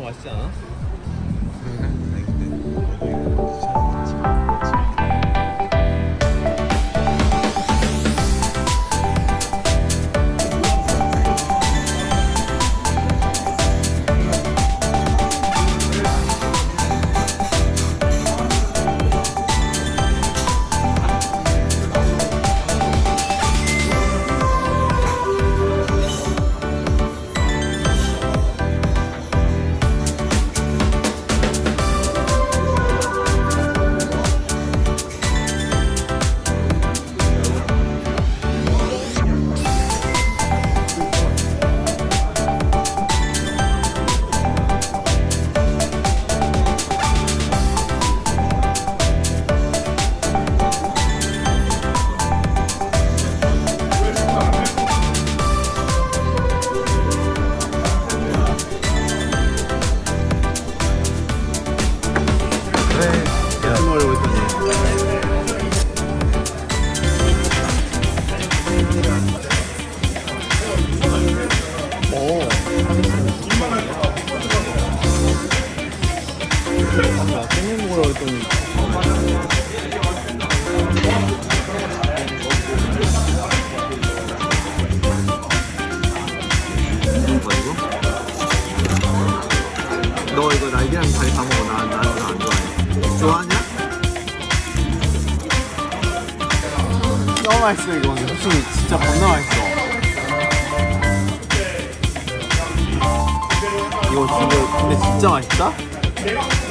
맛있지 않아? 그래. 야, 이거 이거? 너 이거 날개랑 다리 다 먹어. 나 나는 안 좋아해. 좋아하냐? 너무 맛있어 이거. 무슨 진짜 겁나 맛있어. 이거 진짜 근데 진짜 맛있다?